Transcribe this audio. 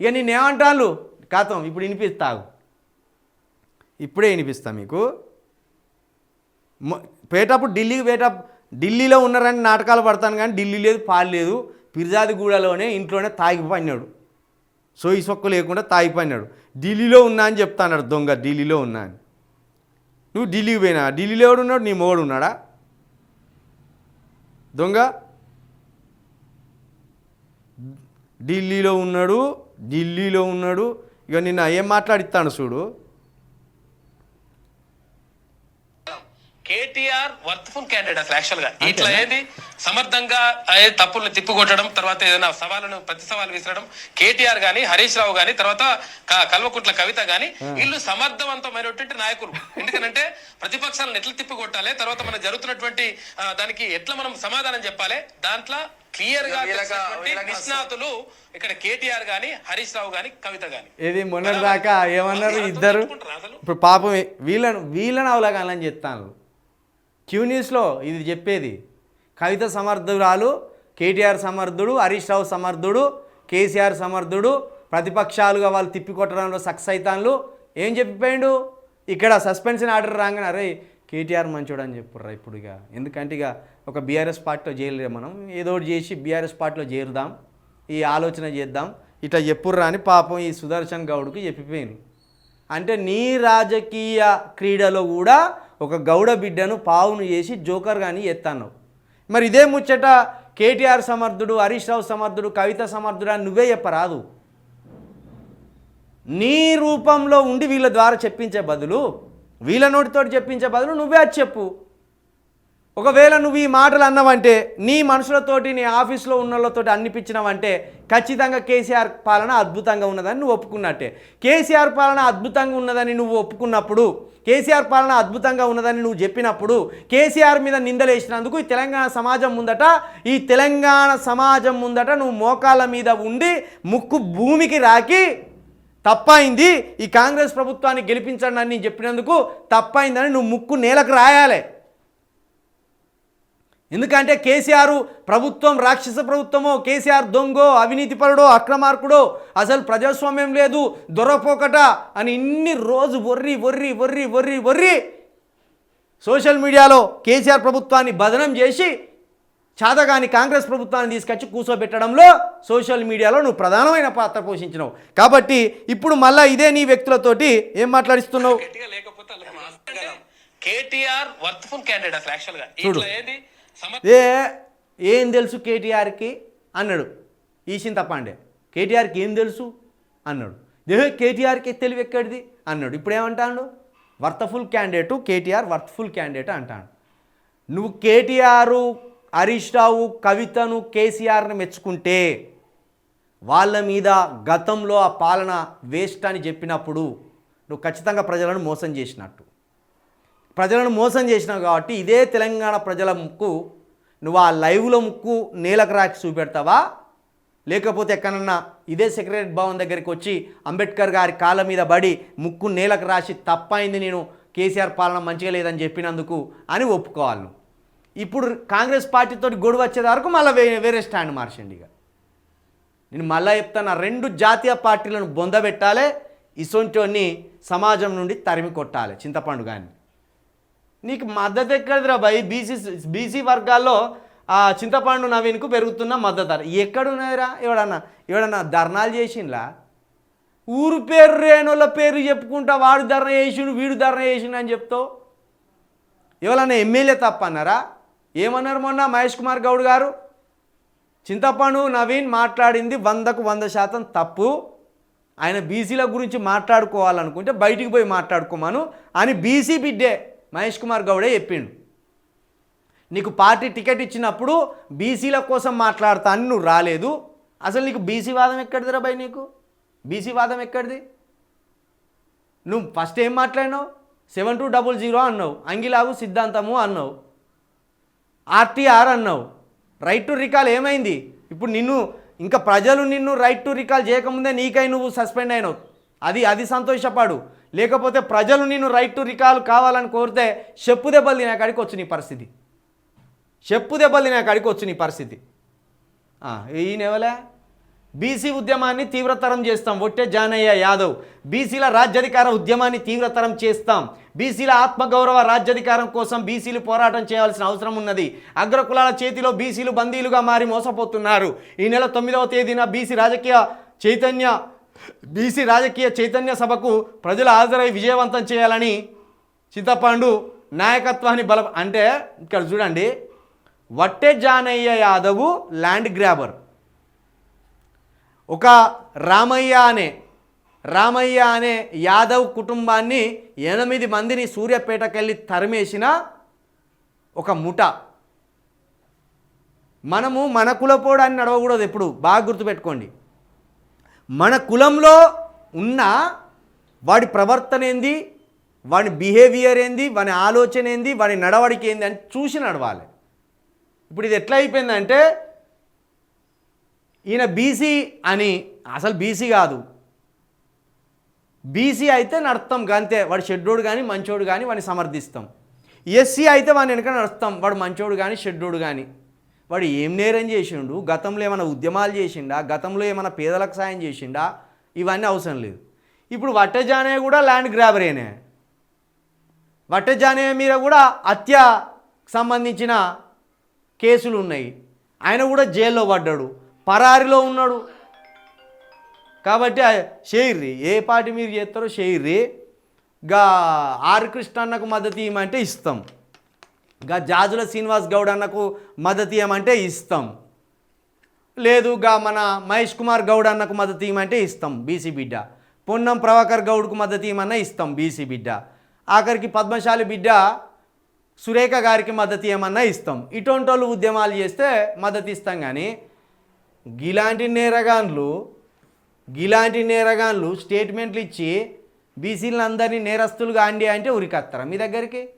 ఇక నేనేమంటాను కథం ఇప్పుడు వినిపిస్తావు ఇప్పుడే వినిపిస్తా మీకు. పోయేటప్పుడు ఢిల్లీకి పోయేటప్పుడు ఢిల్లీలో ఉన్నారని నాటకాలు పడతాను కానీ ఢిల్లీ లేదు పాలు లేదు. పిర్జాదిగూడలోనే ఇంట్లోనే తాగిపోయినాడు సోయి సొక్క లేకుండా తాగిపోయినాడు ఢిల్లీలో ఉన్నా అని చెప్తాడు దొంగ ఢిల్లీలో ఉన్నా అని. నువ్వు ఢిల్లీకి పోయినా? ఢిల్లీలో ఎవడు ఉన్నాడు? నీ మొగడు ఉన్నాడా? దొంగ? ఢిల్లీలో ఉన్నాడు ఢిల్లీలో ఉన్నాడు. ఇక నిన్న ఏం మాట్లాడిస్తాను చూడు. కేటీఆర్ వర్త్ఫుల్ క్యాండిడేట్ అసలు యాక్చువల్గా. ఇట్లా ఏది? సమర్థంగా తప్పుల్ని తిప్పికొట్టడం తర్వాత ఏదైనా సవాళ్ళను ప్రతి సవాలు విసరడం కేటీఆర్ గాని హరీష్ రావు గాని తర్వాత కల్వకుంట్ల కవిత గాని వీళ్ళు సమర్థవంతమైనటువంటి నాయకులు. ఎందుకంటే ప్రతిపక్షాలను ఎట్లా తిప్పికొట్టాలి తర్వాత మన జరుగుతున్నటువంటి దానికి ఎట్లా మనం సమాధానం చెప్పాలి దాంట్లో క్లియర్గా నిష్ణాతులు ఇక్కడ కేటీఆర్ గాని హరీష్ రావు గాని కవిత గాని. ఇది మొన్నటి దాకా ఏమన్నారు ఇద్దరు? ఇప్పుడు పాపం వీళ్ళను వీళ్ళని అవలాగాలని చెప్తాను క్యూ న్యూస్లో ఇది చెప్పేది. కవిత సమర్థురాలు కేటీఆర్ సమర్థుడు హరీష్ రావు సమర్థుడు కేసీఆర్ సమర్థుడు ప్రతిపక్షాలుగా వాళ్ళు తిప్పికొట్టడంలో సక్సెస్ అవుతాను ఏం చెప్పిపోయిండు? ఇక్కడ సస్పెన్షన్ ఆర్డర్ రాగానే అరే కేటీఆర్ మంచోడు అని చెప్పుర్రా ఇప్పుడు ఇక. ఎందుకంటే ఇక ఒక బీఆర్ఎస్ పార్టీలో చేయలేదు మనం. ఏదో ఒకటి చేసి బీఆర్ఎస్ పార్టీలో చేరుదాం ఈ ఆలోచన చేద్దాం ఇట్లా చెప్పుర్రా అని పాపం ఈ సుదర్శన్ గౌడ్కి చెప్పిపోయింది. అంటే నీ రాజకీయ క్రీడలో కూడా ఒక గౌడ బిడ్డను పావును చేసి జోకర్ కానీ ఎత్తాను మరి ఇదే ముచ్చట కేటీఆర్ సమర్థుడు హరీష్ రావు సమర్థుడు కవిత సమర్థుడు అని నువ్వే చెప్పరాదు. నీ రూపంలో ఉండి వీళ్ళ ద్వారా చెప్పించే బదులు వీళ్ళ నోటితోటి చెప్పించే బదులు నువ్వే అది చెప్పు. ఒకవేళ నువ్వు ఈ మాటలు అన్నావంటే నీ మనుషులతోటి నీ ఆఫీస్లో ఉన్న అనిపించినవంటే ఖచ్చితంగా కేసీఆర్ పాలన అద్భుతంగా ఉన్నదని నువ్వు ఒప్పుకున్నట్టే. కేసీఆర్ పాలన అద్భుతంగా ఉన్నదని నువ్వు ఒప్పుకున్నప్పుడు కేసీఆర్ పాలన అద్భుతంగా ఉన్నదని నువ్వు చెప్పినప్పుడు కేసీఆర్ మీద నిందలేసినందుకు ఈ తెలంగాణ సమాజం ముందట ఈ తెలంగాణ సమాజం ముందట నువ్వు మోకాళ్ళ మీద ఉండి ముక్కు భూమికి రాకి తప్పైంది ఈ కాంగ్రెస్ ప్రభుత్వాన్ని గెలిపించండి అని నేను చెప్పినందుకు తప్పైందని నువ్వు ముక్కు నేలకు రాయాలి. ఎందుకంటే కేసీఆర్ ప్రభుత్వం రాక్షస ప్రభుత్వమో కేసీఆర్ దొంగో అవినీతిపరుడో అక్రమార్కుడో అసలు ప్రజాస్వామ్యం లేదు దొరపోకట అని ఇన్ని రోజు worry worry worry worry worry social మీడియాలో కేసీఆర్ ప్రభుత్వాన్ని బదనం చేసి చాదగాని కాంగ్రెస్ ప్రభుత్వాన్ని తీసుకొచ్చి కూర్చోబెట్టడంలో సోషల్ మీడియాలో నువ్వు ప్రధానమైన పాత్ర పోషించినావు. కాబట్టి ఇప్పుడు మళ్ళా ఇదే నీ వ్యక్తులతోటి ఏం మాట్లాడిస్తున్నావు? సమర్థ ఏ ఏం తెలుసు కేటీఆర్కి? అన్నాడు. ఈసింత పాండే. కేటీఆర్కి ఏం తెలుసు? అన్నాడు. ఏ కేటీఆర్కి తెలివి ఎక్కడిది? అన్నాడు. ఇప్పుడు ఏమంటాడు? Worthful candidate KTR worthful candidate అంటాడు. నువ్వు కేటీఆర్ హరీష్ రావు కవితను కేసీఆర్ని మెచ్చుకుంటే వాళ్ళ మీద గతంలో ఆ పాలన వేస్ట్ అని చెప్పినప్పుడు నువ్వు ఖచ్చితంగా ప్రజలను మోసం చేసినట్టు. ప్రజలను మోసం చేసినావు కాబట్టి ఇదే తెలంగాణ ప్రజల ముక్కు. నువ్వు ఆ లైవ్లో ముక్కు నేలకు రాకి చూపెడతావా? లేకపోతే ఎక్కడన్నా ఇదే సెక్రటరీ భవన్ దగ్గరికి వచ్చి అంబేద్కర్ గారి కాళ్ళ మీద పడి ముక్కు నేలకు రాసి తప్పైంది నేను కేసీఆర్ పాలన మంచిగా లేదని చెప్పినందుకు అని ఒప్పుకోవాలి నువ్వు. ఇప్పుడు కాంగ్రెస్ పార్టీతో గొడవ వచ్చేది వరకు మళ్ళీ వేరే వేరే స్టాండ్ మార్చండి ఇక. నేను మళ్ళా చెప్తాను రెండు జాతీయ పార్టీలను బొందబెట్టాలి ఇసొంటోని సమాజం నుండి తరిమి కొట్టాలి చింతపండు కానీ నీకు మద్దతు ఎక్కడిదిరా భయ్ బీసీ బీసీ వర్గాల్లో ఆ చింతపండు నవీన్కు పెరుగుతున్న మద్దతు ఎక్కడ ఎక్కడున్నాయిరా? ఎవడన్నా ఎవడన్నా ధర్నాలు చేసిండ్లా? ఊరు పేరు రేణుల పేరు చెప్పుకుంటా వాడు ధర్నా చేసిండు వీడు ధర్నా చేసిండు అని చెప్తావు? ఎవరన్నా ఎమ్మెల్యే తప్ప అన్నారా ఏమన్నారు మొన్న మహేష్ కుమార్ గౌడ్ గారు? చింతపండు నవీన్ మాట్లాడింది వందకు వంద శాతం తప్పు. ఆయన బీసీల గురించి మాట్లాడుకోవాలనుకుంటే బయటికి పోయి మాట్లాడుకోమను అని బీసీ బిడ్డే మహేష్ కుమార్ గౌడే చెప్పిండు. నీకు పార్టీ టికెట్ ఇచ్చినప్పుడు బీసీల కోసం మాట్లాడతా అని నువ్వు రాలేదు. అసలు నీకు బీసీ వాదం ఎక్కడిదిరా భయ్ నీకు? బీసీ వాదం ఎక్కడిది? నువ్వు ఫస్ట్ ఏం మాట్లాడినావు? సెవెన్ టూ డబుల్ జీరో అన్నావు. అంగిలాగు సిద్ధాంతము అన్నావు. ఆర్టీఆర్ అన్నావు. రైట్ టు రికాల్ ఏమైంది? ఇప్పుడు నిన్ను ఇంకా ప్రజలు నిన్ను రైట్ టు రికాల్ చేయకముందే నీకై నువ్వు సస్పెండ్ అయినావు. అది అది సంతోషపడు. లేకపోతే ప్రజలు నిన్ను రైట్ టు రికాల్ కావాలని కోరితే చెప్పు దెబ్బలు తినే కాడికి వచ్చు నీ పరిస్థితి. చెప్పు దెబ్బలు తినే కాడికి వచ్చు నీ పరిస్థితి. ఆ, బీసీ ఉద్యమాన్ని తీవ్రతరం చేస్తాం. ఒట్టే జానయ్య యాదవ్. బీసీల రాజ్యాధికార ఉద్యమాన్ని తీవ్రతరం చేస్తాం. బీసీల ఆత్మగౌరవ రాజ్యాధికారం కోసం బీసీలు పోరాటం చేయాల్సిన అవసరం ఉన్నది. అగ్రకులాల చేతిలో బీసీలు బందీలుగా మారి మోసపోతున్నారు. ఈ నెల తొమ్మిదవ తేదీన బీసీ రాజకీయ చైతన్య బీసీ రాజకీయ చైతన్య సభకు ప్రజలు హాజరై విజయవంతం చేయాలని చింతపండు నాయకత్వాన్ని బల అంటే ఇక్కడ చూడండి. Vatte Janaiah Yadav land grabber. ఒక రామయ్య అనే రామయ్య అనే యాదవ్ కుటుంబాన్ని ఎనిమిది మందిని సూర్యాపేటకెళ్ళి తరిమేసిన ఒక ముఠ. మనము మన కులపోడాన్ని నడవకూడదు ఎప్పుడు బాగా గుర్తుపెట్టుకోండి. మన కులంలో ఉన్న వాడి ప్రవర్తన ఏంది వాడి బిహేవియర్ ఏంది వాడి ఆలోచన ఏంది వాడి నడవడికి ఏంది అని చూసి నడవాలి. ఇప్పుడు ఇది ఎట్లా అయిపోయిందంటే ఈయన బీసీ అని అసలు బీసీ కాదు. బీసీ అయితే నడుస్తాం అంతే వాడు షెడ్యూడ్ కానీ మంచోడు కానీ వాడిని సమర్థిస్తాం. ఎస్సీ అయితే వాడిని వెనక నడుస్తాం వాడు మంచోడు కానీ షెడ్యూడ్ కానీ వాడు ఏం నేరం చేసిండు? గతంలో ఏమైనా ఉద్యమాలు చేసిండా? గతంలో ఏమైనా పేదలకు సాయం చేసిండా? ఇవన్నీ అవసరం లేదు. ఇప్పుడు వట్టజానే కూడా ల్యాండ్ గ్రాబరేనే వట్టజానే మీద కూడా హత్య సంబంధించిన కేసులు ఉన్నాయి. ఆయన కూడా జైల్లో పడ్డాడు. పరారిలో ఉన్నాడు. కాబట్టి షేర్రి ఏ పార్టీ మీరు చేస్తారో షేర్రి గా ఆర్ కృష్ణ అన్నకు మద్దతు ఇవ్వమంటే ఇస్తాం. గా జాజుల శ్రీనివాస్ గౌడ్ అన్నకు మద్దతు ఇవ్వమంటే ఇస్తాం. లేదు గా మన మహేష్ కుమార్ గౌడ్ అన్నకు మద్దతు ఇవ్వమంటే ఇస్తాం బీసీ బిడ్డ. పొన్నం ప్రభాకర్ గౌడ్కు మద్దతు ఇవ్వమన్నా ఇస్తాం బీసీ బిడ్డ. ఆఖరికి పద్మశాలి బిడ్డ సురేఖ గారికి మద్దతు ఇవ్వమన్నా ఇస్తాం. ఇటువంటి వాళ్ళు ఉద్యమాలు చేస్తే మద్దతు ఇస్తాం కానీ గిలాంటి నేరగాన్లు గిలాంటి నేరగాన్లు స్టేట్మెంట్లు ఇచ్చి బీసీలందరినీ నేరస్తులుగా అండి అంటే ఉరికత్తారా? మీ దగ్గరికి?